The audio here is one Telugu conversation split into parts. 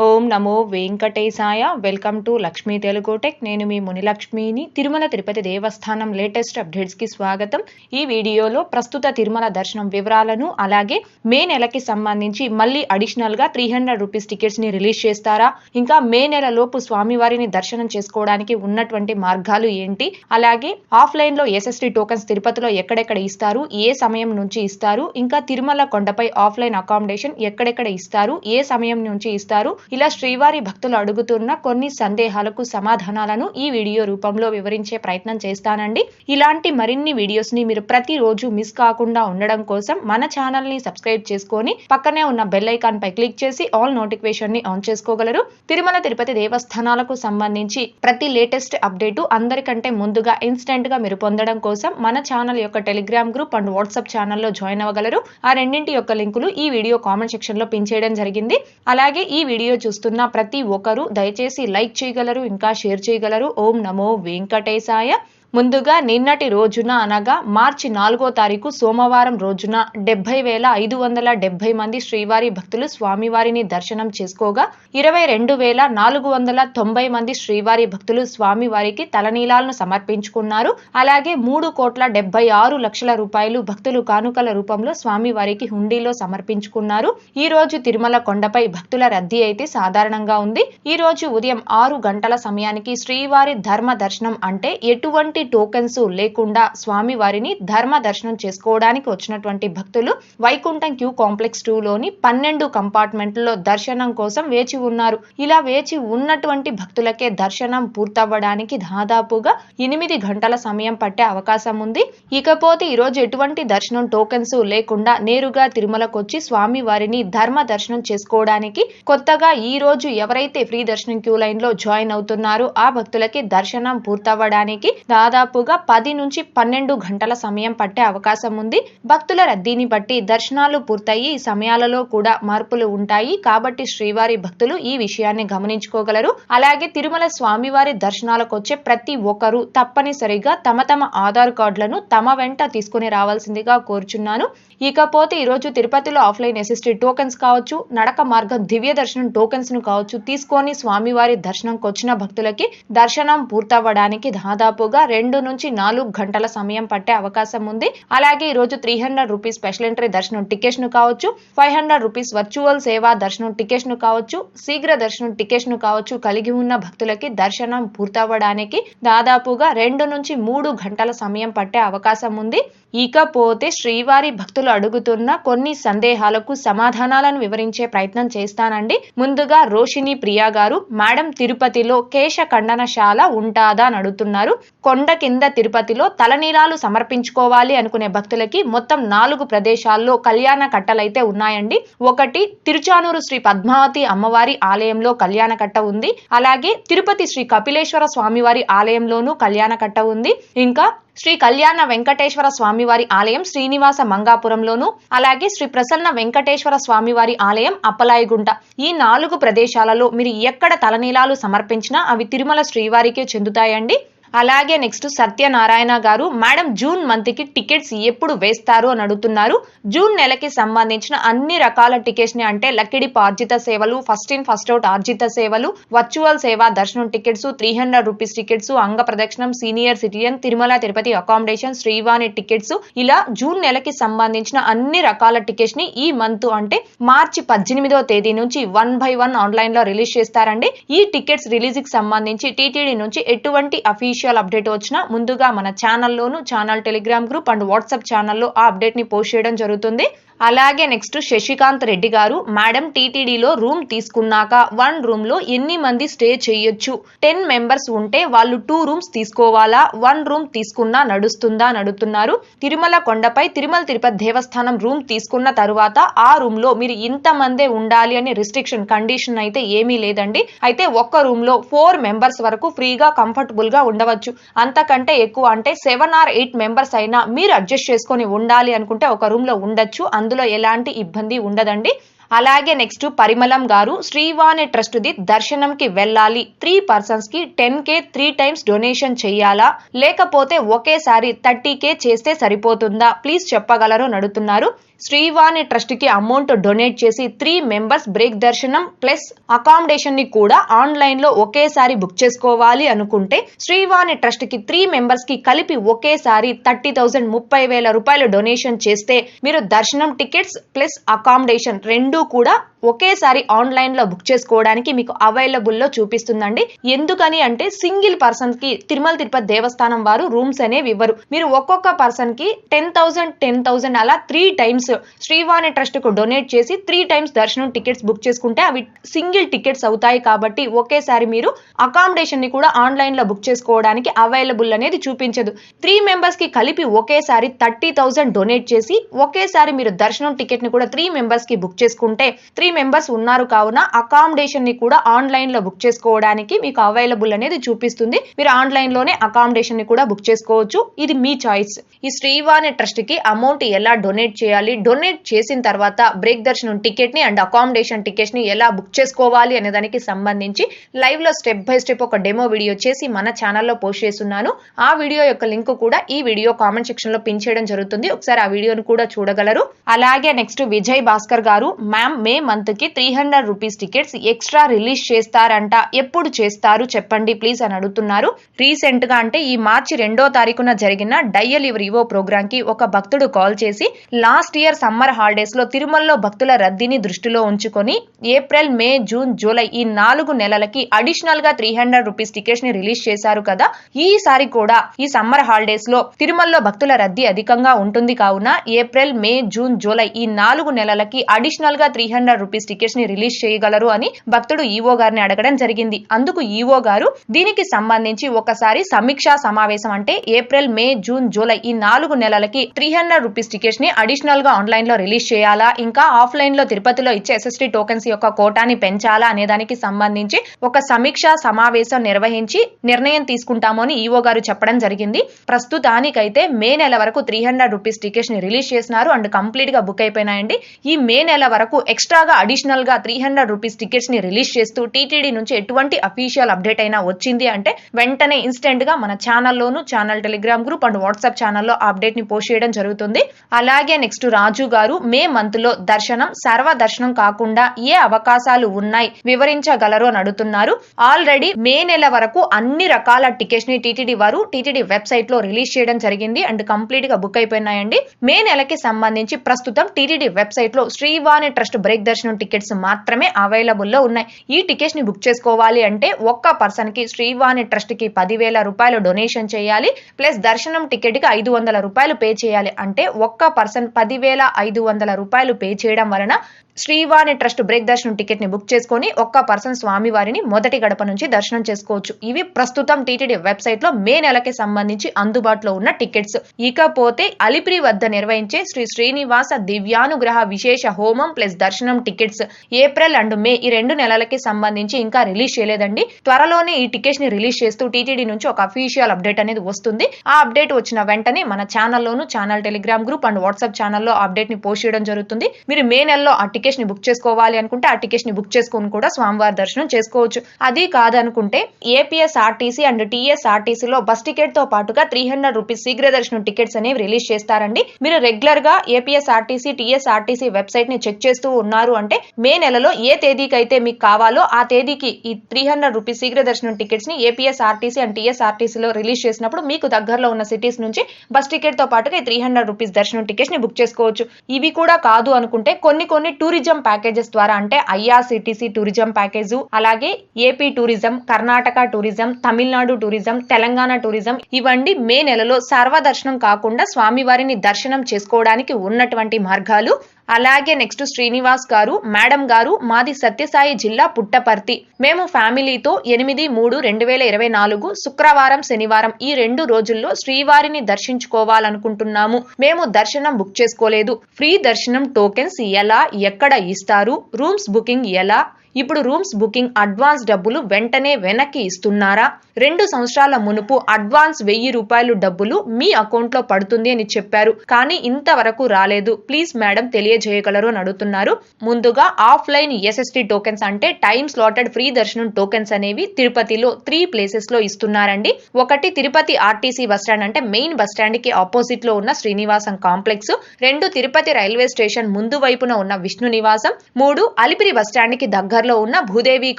O Om Namo Venkatesaya. Welcome to Lakshmi తెలుగుటెక్ నేను మీ మునిలక్ష్మిని. తిరుమల తిరుపతి దేవస్థానం లేటెస్ట్ అప్డేట్స్కి స్వాగతం. ఈ వీడియోలో ప్రస్తుత తిరుమల దర్శనం వివరాలను అలాగే మే నెలకి సంబంధించి మళ్ళీ అడిషనల్గా త్రీ హండ్రెడ్ రూపీస్ టికెట్స్ని రిలీజ్ చేస్తారా? ఇంకా మే నెలలోపు స్వామివారిని దర్శనం చేసుకోవడానికి ఉన్నటువంటి మార్గాలు ఏంటి? అలాగే ఆఫ్లైన్లో ఎస్ఎస్టీ టోకన్స్ తిరుపతిలో ఎక్కడెక్కడ ఇస్తారు? ఏ సమయం నుంచి ఇస్తారు? ఇంకా తిరుమల కొండపై ఆఫ్లైన్ అకామిడేషన్ ఎక్కడెక్కడ ఇస్తారు? ఏ సమయం నుంచి ఇస్తారు? ఇలా శ్రీవారి భక్తులు అడుగుతున్న కొన్ని సందేహాలకు సమాధానాలను ఈ వీడియో రూపంలో వివరించే ప్రయత్నం చేస్తానండి. ఇలాంటి మరిన్ని వీడియోస్ని మీరు ప్రతిరోజు మిస్ కాకుండా ఉండడం కోసం మన ఛానల్ని సబ్స్క్రైబ్ చేసుకొని పక్కనే ఉన్న బెల్ ఐకాన్ పై క్లిక్ చేసి ఆల్ నోటిఫికేషన్ని ఆన్ చేసుకోగలరు. తిరుమల తిరుపతి దేవస్థానాలకు సంబంధించి ప్రతి లేటెస్ట్ అప్డేటు అందరికంటే ముందుగా ఇన్స్టెంట్గా మీరు పొందడం కోసం మన ఛానల్ యొక్క టెలిగ్రామ్ గ్రూప్ అండ్ వాట్సాప్ ఛానల్లో జాయిన్ అవ్వగలరు. ఆ రెండింటి యొక్క లింకులు ఈ వీడియో కామెంట్ సెక్షన్లో పిన్ చేయడం జరిగింది. అలాగే ఈ వీడియో చూస్తున్న ప్రతి ఒక్కరూ దయచేసి లైక్ చేయగలరు ఇంకా షేర్ చేయగలరు. ఓం నమో వెంకటేశాయ. ముందుగా నిన్నటి రోజున అనగా మార్చి నాలుగో తారీఖు సోమవారం రోజున డెబ్బై వేల ఐదు వందల డెబ్బై మంది శ్రీవారి భక్తులు స్వామివారిని దర్శనం చేసుకోగా ఇరవై రెండు వేల నాలుగు వందల తొంభై మంది శ్రీవారి భక్తులు స్వామివారికి తలనీలాలను సమర్పించుకున్నారు. అలాగే మూడు కోట్ల డెబ్బై ఆరు లక్షల రూపాయలు భక్తులు కానుకల రూపంలో స్వామివారికి హుండీలో సమర్పించుకున్నారు. ఈ రోజు తిరుమల కొండపై భక్తుల రద్దీ అయితే సాధారణంగా ఉంది. ఈ రోజు ఉదయం ఆరు గంటల సమయానికి శ్రీవారి ధర్మ దర్శనం అంటే ఎటువంటి ఎలాంటి టోకెన్స్ లేకుండా స్వామి వారిని ధర్మ దర్శనం చేసుకోవడానికి వచ్చినటువంటి భక్తులు వైకుంఠం క్యూ కాంప్లెక్స్ టూ లోని పన్నెండు కంపార్ట్మెంట్లలో దర్శనం కోసం వేచి ఉన్నారు. ఇలా వేచి ఉన్నటువంటి భక్తులకే దర్శనం పూర్తవ్వడానికి దాదాపుగా ఎనిమిది గంటల సమయం పట్టే అవకాశం ఉంది. ఇకపోతే ఈరోజు ఎటువంటి దర్శనం టోకెన్స్ లేకుండా నేరుగా తిరుమలకు వచ్చి స్వామి వారిని ధర్మ దర్శనం చేసుకోవడానికి కొత్తగా ఈ రోజు ఎవరైతే ఫ్రీ దర్శనం క్యూ లైన్లో జాయిన్ అవుతున్నారో ఆ భక్తులకి దర్శనం పూర్తవ్వడానికి దాదాపుగా పది నుంచి పన్నెండు గంటల సమయం పట్టే అవకాశం ఉంది. భక్తుల రద్దీని బట్టి దర్శనాలు పూర్తయి ఈ సమయాలలో కూడా మార్పులు ఉంటాయి. కాబట్టి శ్రీవారి భక్తులు ఈ విషయాన్ని గమనించుకోగలరు. అలాగే తిరుమల స్వామివారి దర్శనాలకు వచ్చే ప్రతి ఒక్కరూ తప్పనిసరిగా తమ తమ ఆధార్ కార్డులను తమ వెంట తీసుకుని రావాల్సిందిగా కోరుచున్నాను. ఇకపోతే ఈరోజు తిరుపతిలో ఆఫ్లైన్ అసిస్టెడ్ టోకెన్స్ కావచ్చు నడక మార్గం దివ్య దర్శనం టోకెన్స్ను కావచ్చు తీసుకొని స్వామివారి దర్శనంకి వచ్చిన భక్తులకి దర్శనం పూర్తవ్వడానికి దాదాపుగా రెండు నుంచి నాలుగు గంటల సమయం పట్టే అవకాశం ఉంది. అలాగే ఈ రోజు three hundred rupees special entry దర్శనం టికెట్స్ను కావచ్చు ఫైవ్ హండ్రెడ్ రూపీస్ వర్చువల్ సేవా దర్శనం టికెట్స్ను కావచ్చు శీఘ్ర దర్శనం టికెట్స్ను కావచ్చు కలిగి ఉన్న భక్తులకి దర్శనం పూర్తవ్వడానికి దాదాపుగా రెండు నుంచి మూడు గంటల సమయం పట్టే అవకాశం ఉంది. ఇకపోతే శ్రీవారి భక్తులు అడుగుతున్న కొన్ని సందేహాలకు సమాధానాలను వివరించే ప్రయత్నం చేస్తానండి. ముందుగా రోషిని ప్రియా గారు మేడం తిరుపతిలో కేశ ఖండనశాల ఉంటాదా? అని అడుగుతున్నారు. కొండ కింద తిరుపతిలో తలనీలాలు సమర్పించుకోవాలి అనుకునే భక్తులకి మొత్తం నాలుగు ప్రదేశాల్లో కళ్యాణ కట్టలైతే ఉన్నాయండి. ఒకటి తిరుచానూరు శ్రీ పద్మావతి అమ్మవారి ఆలయంలో కళ్యాణ కట్ట ఉంది. అలాగే తిరుపతి శ్రీ కపిలేశ్వర స్వామివారి ఆలయంలోనూ కళ్యాణ కట్ట ఉంది. ఇంకా శ్రీ కళ్యాణ వెంకటేశ్వర స్వామివారి ఆలయం శ్రీనివాస మంగాపురంలోను అలాగే శ్రీ ప్రసన్న వెంకటేశ్వర స్వామివారి ఆలయం అప్పలాయిగుంట. ఈ నాలుగు ప్రదేశాలలో మీరు ఎక్కడ తలనీలాలు సమర్పించినా అవి తిరుమల శ్రీవారికే చెందుతాయండి. అలాగే నెక్స్ట్ సత్యనారాయణ గారు మేడం జూన్ మంత్కి టికెట్స్ ఎప్పుడు వేస్తారు? అని అడుగుతున్నారు. జూన్ నెలకి సంబంధించిన అన్ని రకాల టికెట్స్ని అంటే లక్కిడిప్ ఆర్జిత సేవలు ఫస్ట్ ఇన్ ఫస్ట్ అవుట్ ఆర్జిత సేవలు వర్చువల్ సేవ దర్శనం tickets three hundred rupees tickets అంగ ప్రదక్షిణం senior citizen Tirumala Tirupati accommodation Srivani tickets. ఇలా జూన్ నెలకి సంబంధించిన అన్ని రకాల టికెట్స్ని ఈ మంత్ అంటే మార్చి పద్దెనిమిదో తేదీ నుంచి వన్ బై వన్ ఆన్లైన్లో రిలీజ్ చేస్తారండి. ఈ టికెట్స్ రిలీజ్కి సంబంధించి టీటీడీ నుంచి ఎటువంటి అఫీషియల్ అఫీషియల్ అప్డేట్ వచ్చినా ముందుగా మన ఛానల్లోను channel Telegram group and WhatsApp ఛానల్లో ఆ అప్డేట్ని పోస్ట్ చేయడం జరుగుతుంది. అలాగే నెక్స్ట్ శశికాంత్ రెడ్డి గారు మేడం టీటీడీలో రూమ్ తీసుకున్నాక వన్ రూమ్లో ఎన్ని మంది స్టే చేయొచ్చు? టెన్ మెంబర్స్ ఉంటే వాళ్ళు టూ రూమ్స్ తీసుకోవాలా? వన్ రూమ్ తీసుకున్నా నడుస్తుందా? నడుతున్నారు తిరుమల కొండపై తిరుమల తిరుపతి దేవస్థానం రూమ్ తీసుకున్న తరువాత ఆ రూమ్లో మీరు ఇంత మందే ఉండాలి అనే రిస్ట్రిక్షన్ కండిషన్ అయితే ఏమీ లేదండి. అయితే ఒక్క రూమ్లో ఫోర్ మెంబర్స్ వరకు ఫ్రీగా కంఫర్టబుల్గా ఉండవచ్చు. అంతకంటే ఎక్కువ అంటే సెవెన్ ఆర్ ఎయిట్ మెంబర్స్ అయినా మీరు అడ్జస్ట్ చేసుకొని ఉండాలి అనుకుంటే ఒక రూమ్లో ఉండొచ్చు అందులో ఎలాంటి ఇబ్బంది ఉండదండి. అలాగే నెక్స్ట్ పరిమళం గారు శ్రీవాణి ట్రస్ట్ ది దర్శనంకి వెళ్ళాలి. త్రీ పర్సన్స్కి ten K three times donation చేయాలా? లేకపోతే ఒకేసారి థర్టీ కే చేస్తే సరిపోతుందా? ప్లీజ్ చెప్పగలరు అని అడుగుతున్నారు శ్రీవాణి ట్రస్ట్కి అమౌంట్ డొనేట్ చేసి త్రీ మెంబర్స్ బ్రేక్ దర్శనం ప్లస్ అకామిడేషన్ని కూడా ఆన్లైన్లో ఒకేసారి బుక్ చేసుకోవాలి అనుకుంటే శ్రీవాణి ట్రస్ట్కి త్రీ మెంబర్స్కి కలిపి ఒకేసారి థర్టీ థౌసండ్ ముప్పై వేల రూపాయలు డొనేషన్ చేస్తే మీరు దర్శనం టికెట్స్ ప్లస్ అకామిడేషన్ రెండు కూడా ఒకేసారి ఆన్లైన్లో బుక్ చేసుకోవడానికి మీకు అవైలబుల్లో చూపిస్తుందండి. ఎందుకని అంటే సింగిల్ పర్సన్కి తిరుమల తిరుపతి దేవస్థానం వారు రూమ్స్ అనేవి ఇవ్వరు. మీరు ఒక్కొక్క పర్సన్కి టెన్ థౌసండ్ టెన్ థౌసండ్ అలా త్రీ టైమ్స్ శ్రీవాణి ట్రస్ట్కు డొనేట్ చేసి త్రీ టైమ్స్ దర్శనం టికెట్స్ బుక్ చేసుకుంటే అవి సింగిల్ టికెట్స్ అవుతాయి కాబట్టి ఒకేసారి మీరు అకామిడేషన్ని కూడా ఆన్లైన్లో బుక్ చేసుకోవడానికి అవైలబుల్ అనేది చూపించదు. త్రీ మెంబర్స్కి కలిపి ఒకేసారి థర్టీ థౌసండ్ డొనేట్ చేసి ఒకేసారి మీరు దర్శనం టికెట్ని కూడా త్రీ మెంబర్స్కి బుక్ చేసుకుంటే త్రీ మెంబర్స్ ఉన్నారు కావున అకామిడేషన్ని కూడా ఆన్లైన్లో బుక్ చేసుకోవడానికి మీకు అవైలబుల్ అనేది చూపిస్తుంది. మీరు ఆన్లైన్లోనే అకామిడేషన్ని కూడా బుక్ చేసుకోవచ్చు. ఇది మీ చాయిస్ ఈ శ్రీవాణి ట్రస్ట్కి అమౌంట్ ఎలా డొనేట్ చేయాలి? డొనేట్ చేసిన తర్వాత బ్రేక్ దర్శనం టికెట్ని అండ్ అకామిడేషన్ టికెట్ని ఎలా బుక్ చేసుకోవాలి అనే దానికి సంబంధించి లైవ్లో స్టెప్ బై స్టెప్ ఒక డెమో వీడియో చేసి మన ఛానల్లో పోస్ట్ చేస్తున్నాను. ఆ వీడియో యొక్క లింక్ కూడా ఈ వీడియో కామెంట్ సెక్షన్లో పిన్ చేయడం జరుగుతుంది. ఒకసారి ఆ వీడియోను కూడా చూడగలరు. అలాగే నెక్స్ట్ విజయ్ భాస్కర్ గారు మ్యామ్ మే మంత్కి three hundred rupees tickets extra release చేస్తారంట. ఎప్పుడు చేస్తారు చెప్పండి ప్లీజ్ అని అడుగుతున్నారు. రీసెంట్గా అంటే ఈ మార్చి రెండో తారీఖున జరిగిన డయల్ యువర్ ఇవో ప్రోగ్రామ్కి ఒక భక్తుడు కాల్ చేసి లాస్ట్ ఇయర్ సమ్మర్ హాలిడేస్లో తిరుమలలో భక్తుల రద్దీని దృష్టిలో ఉంచుకొని ఏప్రిల్ మే జూన్ జూలై ఈ నాలుగు నెలలకి అడిషనల్గా త్రీ హండ్రెడ్ రూపీస్ టికెట్స్ని రిలీజ్ చేశారు కదా ఈసారి కూడా ఈ సమ్మర్ హాలిడేస్లో తిరుమలలో భక్తుల రద్దీ అధికంగా ఉంటుంది కావున ఏప్రిల్ మే జూన్ జూలై ఈ నాలుగు నెలలకి అడిషనల్గా త్రీ హండ్రెడ్ రూపీస్ టికెట్స్ని రిలీజ్ చేయగలరు అని భక్తుడు ఈవో గారిని అడగడం జరిగింది. అందుకు ఈవో గారు దీనికి సంబంధించి ఒకసారి సమీక్షా సమావేశం అంటే ఏప్రిల్ మే జూన్ జూలై ఈ నాలుగు నెలలకి త్రీ హండ్రెడ్ రూపీస్ టికెట్స్ని అడిషనల్గా ఆన్లైన్లో రిలీజ్ చేయాలా? ఇంకా ఆఫ్లైన్లో తిరుపతిలో ఇచ్చే ఎస్ఎస్టీ టోకెన్స్ యొక్క కోటాని పెంచాలా అనే దానికి సంబంధించి ఒక సమీక్షా సమావేశం నిర్వహించి నిర్ణయం తీసుకుంటామని అని ఈవో గారు చెప్పడం జరిగింది. ప్రస్తుతానికైతే మే నెల వరకు త్రీ హండ్రెడ్ రూపీస్ టికెట్స్ని రిలీజ్ చేసినారు. అండ్ కంప్లీట్గా బుక్ అయిపోయినాయండి. ఈ మే నెల వరకు ఎక్స్ట్రాగా అడిషనల్గా త్రీ హండ్రెడ్ రూపీస్ టికెట్స్ని రిలీజ్ చేస్తూ టీటీడీ నుంచి ఎటువంటి అఫీషియల్ అప్డేట్ అయినా వచ్చింది అంటే వెంటనే ఇన్స్టెంట్గా మన ఛానల్లోను channel Telegram group and WhatsApp ఛానల్లో అప్డేట్ని పోస్ట్ చేయడం జరుగుతుంది. అలాగే నెక్స్ట్ రాజు గారు మే మంత్లో దర్శనం సర్వ దర్శనం కాకుండా ఏ అవకాశాలు ఉన్నాయి వివరించగలరు అని అడుగుతున్నారు. ఆల్రెడీ మే నెల వరకు అన్ని రకాల టికెట్స్ని టీటీడీ వారు టీటీడీ వెబ్సైట్లో రిలీజ్ చేయడం జరిగింది అండ్ కంప్లీట్గా బుక్ అయిపోయినాయండి. మే నెలకి సంబంధించి ప్రస్తుతం టీటీడీ వెబ్సైట్లో శ్రీవాణి ట్రస్ట్ బ్రేక్ దర్శనం టికెట్స్ మాత్రమే అవైలబుల్లో ఉన్నాయి. ఈ టికెట్స్ని బుక్ చేసుకోవాలి అంటే ఒక్క పర్సన్కి శ్రీవాణి ట్రస్ట్కి పదివేల రూపాయలు డొనేషన్ చేయాలి. ప్లస్ దర్శనం టికెట్కి ఐదు వందల రూపాయలు పే చేయాలి. అంటే ఒక్క పర్సన్ పదివేల ఐదు వందల రూపాయలు పే చేయడం వలన శ్రీవాణి ట్రస్ట్ బ్రేక్ దర్శనం టికెట్ని బుక్ చేసుకొని ఒక్క పర్సన్ స్వామివారిని మొదటి గడప నుంచి దర్శనం చేసుకోవచ్చు. ఇవి ప్రస్తుతం టీటీడీ వెబ్సైట్లో మే నెలకి సంబంధించి అందుబాటులో ఉన్న టికెట్స్. ఇకపోతే అలిపిరి వద్ద నిర్వహించే శ్రీ శ్రీనివాస దివ్యానుగ్రహ విశేష హోమం ప్లస్ దర్శనం టికెట్స్ ఏప్రిల్ అండ్ మే ఈ రెండు నెలలకి సంబంధించి ఇంకా రిలీజ్ చేయలేదండి. త్వరలోనే ఈ టికెట్స్ని రిలీజ్ చేస్తూ టీటీడీ నుంచి ఒక అఫీషియల్ అప్డేట్ అనేది వస్తుంది. ఆ అప్డేట్ వచ్చిన వెంటనే మన ఛానల్లోను channel Telegram group and WhatsApp ఛానల్లో అప్డేట్ని పోస్ట్ చేయడం జరుగుతుంది. మీరు మే నెలలో ఆ టికెట్స్ ని బుక్ చేసుకోవాలి అనుకుంటే ఆ టికెట్స్ని బుక్ చేసుకొని కూడా స్వామివారి దర్శనం చేసుకోవచ్చు. అది కాదనుకుంటే ఏపీఎస్ఆర్టీసీ అండ్ టీఎస్ఆర్టీసీ లో బస్ టికెట్తో పాటుగా త్రీ హండ్రెడ్ రూపీస్ శీఘ్ర దర్శనం టికెట్స్ అనేవి రిలీజ్ చేస్తారండి. మీరు రెగ్యులర్గా ఏపీఎస్ఆర్టీసీ టీఎస్ఆర్టీసీ టీఎస్ ఆర్టీసీ వెబ్సైట్ని చెక్ చేస్తూ ఉన్నారు అంటే మే నెలలో ఏ తేదీకి అయితే మీకు కావాలో ఆ తేదీకి ఈ త్రీ హండ్రెడ్ రూపీస్ శీఘ్ర దర్శనం టికెట్స్ని ఏపీఎస్ఆర్టీసీ అండ్ టీఎస్ఆర్టీసీ లో రిలీజ్ చేసినప్పుడు మీకు దగ్గరలో ఉన్న సిటీస్ నుంచి బస్ టికెట్తో పాటుగా త్రీ హండ్రెడ్ రూపీస్ దర్శనం టికెట్స్ని బుక్ చేసుకోవచ్చు. ఇవి కూడా కాదు అనుకుంటే కొన్ని కొన్ని టూరిజం టూరిజం ప్యాకేజెస్ ద్వారా అంటే ఐఆర్సిటిసి టూరిజం ప్యాకేజ్ అలాగే AP tourism Karnataka tourism Tamil Nadu tourism Telangana tourism ఇవన్నీ మే నెలలో సర్వదర్శనం కాకుండా స్వామివారిని దర్శనం చేసుకోవడానికి ఉన్నటువంటి మార్గాలు. అలాగే నెక్స్ట్ శ్రీనివాస్ గారు మేడం గారు మాది సత్యసాయి జిల్లా పుట్టపర్తి. మేము ఫ్యామిలీతో ఎనిమిది మూడు రెండు వేల ఇరవై నాలుగు శుక్రవారం శనివారం ఈ రెండు రోజుల్లో శ్రీవారిని దర్శించుకోవాలనుకుంటున్నాము. మేము దర్శనం బుక్ చేసుకోలేదు. ఫ్రీ దర్శనం టోకెన్స్ ఎలా ఎక్కడ ఇస్తారు రూమ్స్ బుకింగ్ ఎలా ఇప్పుడు రూమ్స్ బుకింగ్ అడ్వాన్స్ డబ్బులు వెంటనే వెనక్కి ఇస్తున్నారా? రెండు సంవత్సరాల మునుపు అడ్వాన్స్ వెయ్యి రూపాయలు డబ్బులు మీ అకౌంట్లో పడుతుంది అని చెప్పారు. కానీ ఇంతవరకు రాలేదు. ప్లీజ్ మేడం తెలియజేయగలరు అని అడుగుతున్నారు. ముందుగా ఆఫ్లైన్ ఎస్ఎస్టీ టోకెన్స్ అంటే టైమ్ స్లాటెడ్ ఫ్రీ దర్శనం టోకెన్స్ అనేవి తిరుపతిలో త్రీ ప్లేసెస్లో ఇస్తున్నారండి. ఒకటి తిరుపతి ఆర్టీసీ బస్ స్టాండ్ అంటే మెయిన్ బస్ స్టాండ్కి ఆపోజిట్లో ఉన్న శ్రీనివాసం కాంప్లెక్స్. రెండు తిరుపతి రైల్వే స్టేషన్ ముందు వైపున ఉన్న విష్ణు నివాసం. మూడు అలిపిరి బస్ స్టాండ్కి దగ్గరలో ఉన్న భూదేవి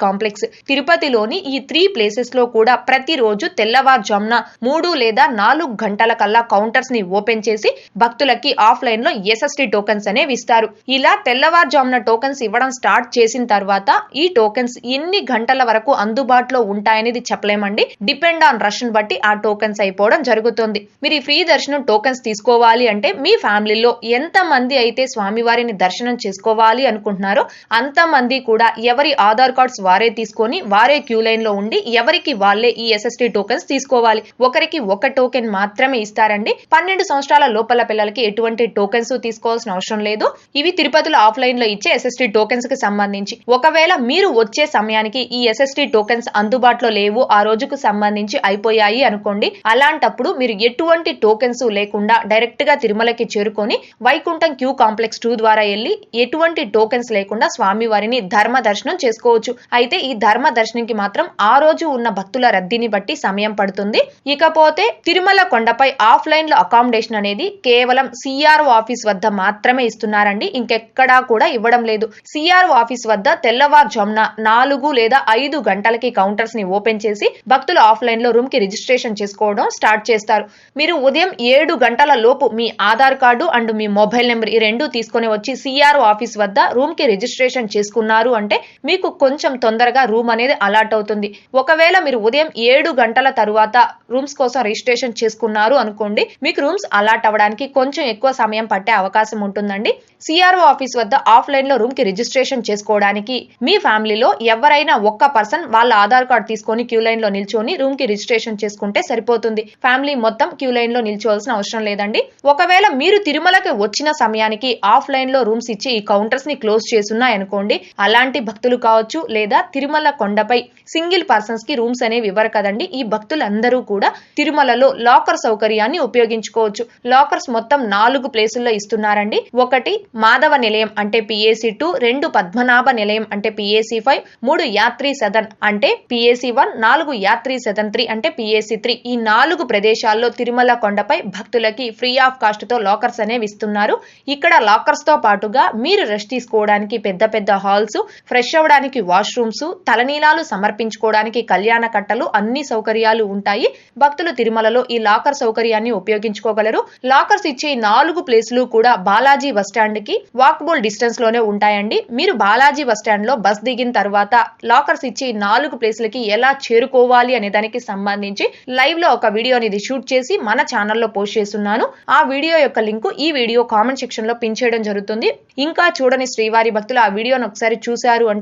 కాంప్లెక్స్ తిరుపతిలోని ఈ త్రీ ప్లేసెస్లో కూడా ప్రతిరోజు తెల్లవారుజామున మూడు లేదా నాలుగు గంటల కల్లా కౌంటర్స్ని ఓపెన్ చేసి భక్తులకి ఆఫ్లైన్లో ఎస్ఎస్టీ టోకెన్స్ అనేవి ఇస్తారు ఇలా తెల్లవారుజామున టోకెన్స్ ఇవ్వడం స్టార్ట్ చేసిన తర్వాత ఈ టోకెన్స్ ఎన్ని గంటల వరకు అందుబాటులో ఉంటాయనేది చెప్పలేమండి. డిపెండ్ ఆన్ రష్ బట్టి ఆ టోకెన్స్ అయిపోవడం జరుగుతుంది. మీరు ఈ ఫ్రీ దర్శనం టోకెన్స్ తీసుకోవాలి అంటే మీ ఫ్యామిలీలో ఎంత మంది అయితే స్వామివారిని దర్శనం చేసుకోవాలి అనుకుంటున్నారో అంత మంది కూడా ఎవరి ఆధార్ కార్డ్స్ వారే తీసుకొని వారే క్యూ లైన్లో ఉండి ఎవరికి వాళ్ళే ఈ ఎస్ఎస్టీ టోకెన్స్ తీసుకోవాలి. ఒకరికి ఒక టోకెన్ మాత్రమే ఇస్తారండి. పన్నెండు సంవత్సరాల లోపల పిల్లలకి ఎటువంటి టోకెన్స్ తీసుకోవాల్సిన అవసరం లేదు. ఇవి తిరుపతిలో ఆఫ్లైన్లో ఇచ్చే ఎస్ఎస్టీ టోకెన్స్కి సంబంధించి. ఒకవేళ మీరు వచ్చే సమయానికి ఈ ఎస్ఎస్టీ టోకెన్స్ అందుబాటులో లేవు ఆ రోజుకు సంబంధించి అయిపోయాయి అనుకోండి అలాంటప్పుడు మీరు ఎటువంటి టోకెన్స్ లేకుండా డైరెక్ట్గా తిరుమలకి చేరుకొని వైకుంఠం క్యూ కాంప్లెక్స్ టూ ద్వారా వెళ్ళి ఎటువంటి టోకెన్స్ లేకుండా స్వామి వారిని ధర్మ దర్శనం చేసుకోవచ్చు. అయితే ఈ ధర్మ దర్శనంకి మాత్రం ఆ రోజు ఉన్న భక్తుల రద్దీని బట్టి సమయం పడుతుంది. ఇకపోతే తిరుమల కొండపై ఆఫ్లైన్లో అకామిడేషన్ అనేది కేవలం సిఆర్ఓ ఆఫీస్ వద్ద మాత్రమే ఇస్తున్నారండి. ఇంకెక్కడా కూడా ఇవ్వడం లేదు. సిఆర్ఓ ఆఫీస్ వద్ద తెల్లవారుజామున నాలుగు లేదా ఐదు గంటలకి కౌంటర్స్ని ఓపెన్ చేసి భక్తులు ఆఫ్లైన్లో రూమ్కి రిజిస్ట్రేషన్ చేసుకోవడం స్టార్ట్ చేస్తారు. మీరు ఉదయం ఏడు గంటల లోపు మీ ఆధార్ కార్డు అండ్ మీ మొబైల్ నెంబర్ ఈ రెండు తీసుకొని వచ్చి సిఆర్ఓ ఆఫీస్ వద్ద రూమ్కి రిజిస్ట్రేషన్ చేసుకున్నారు అంటే మీకు కొంచెం తొందరగా రూమ్ అనేది అలాట్ అవుతుంది. ఒకవేళ మీరు ఉదయం ఏడు గంటల తరువాత రూమ్స్ కోసం రిజిస్ట్రేషన్ చేసుకున్నారు అనుకోండి మీకు రూమ్స్ అలాట్ అవ్వడానికి కొంచెం ఎక్కువ సమయం పట్టే అవకాశం ఉంటుందండి. సిఆర్ఓ ఆఫీస్ వద్ద ఆఫ్లైన్లో రూమ్కి రిజిస్ట్రేషన్ చేసుకోవడానికి మీ ఫ్యామిలీలో ఎవరైనా ఒక్క పర్సన్ వాళ్ళ ఆధార్ కార్డ్ తీసుకొని క్యూ లైన్లో నిల్చొని రూమ్కి రిజిస్ట్రేషన్ చేసుకుంటే సరిపోతుంది. ఫ్యామిలీ మొత్తం క్యూ లైన్లో నిల్చోవాల్సిన అవసరం లేదండి. ఒకవేళ మీరు తిరుమలకి వచ్చిన సమయానికి ఆఫ్లైన్లో రూమ్స్ ఇచ్చి ఈ కౌంటర్స్ని క్లోజ్ చేసున్నాయి అనుకోండి అలాంటి భక్తులు భక్తులు కావచ్చు లేదా తిరుమల కొండపై సింగిల్ పర్సన్స్కి రూమ్స్ అనేవి ఇవ్వరు కదండి. ఈ భక్తులందరూ కూడా తిరుమలలో లాకర్ సౌకర్యాన్ని ఉపయోగించుకోవచ్చు. లాకర్స్ మొత్తం నాలుగు ప్లేసుల్లో ఇస్తున్నారండి. ఒకటి మాధవ నిలయం అంటే పిఏసి టూ రెండు పద్మనాభ నిలయం అంటే పిఏసి ఫైవ్ మూడు యాత్రి సదన్ అంటే పిఏసి వన్ నాలుగు యాత్రి సదన్ త్రీ అంటే పిఏసి త్రీ. ఈ నాలుగు ప్రదేశాల్లో తిరుమల కొండపై భక్తులకి ఫ్రీ ఆఫ్ కాస్ట్తో లాకర్స్ అనేవి ఇస్తున్నారు. ఇక్కడ లాకర్స్తో పాటుగా మీరు రెస్ట్ తీసుకోవడానికి పెద్ద పెద్ద హాల్స్ ఫ్రెష్ అవ్వడానికి వాష్రూమ్స్ తలనీలాలు సమర్పించుకోవడానికి కళ్యాణ కట్టలు అన్ని సౌకర్యాలు ఉంటాయి. భక్తులు తిరుమలలో ఈ లాకర్ సౌకర్యాన్ని ఉపయోగించుకోగలరు. లాకర్స్ ఇచ్చే నాలుగు ప్లేసులు కూడా బాలాజీ బస్ స్టాండ్కి వాకబుల్ డిస్టెన్స్లోనే ఉంటాయండి. మీరు బాలాజీ బస్ స్టాండ్లో బస్ దిగిన తర్వాత లాకర్స్ ఇచ్చే నాలుగు ప్లేసులకి ఎలా చేరుకోవాలి అనే దానికి సంబంధించి లైవ్లో ఒక వీడియో అనేది షూట్ చేసి మన ఛానల్లో పోస్ట్ చేస్తున్నాను. ఆ వీడియో యొక్క లింక్ ఈ వీడియో కామెంట్ సెక్షన్లో పిన్ చేయడం జరుగుతుంది. ఇంకా చూడని శ్రీవారి భక్తులు ఆ వీడియోను ఒకసారి చూశారు అంటే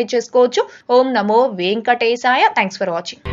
చేసుకోవచ్చు. ఓం నమో వెంకటేశాయ. Thanks for watching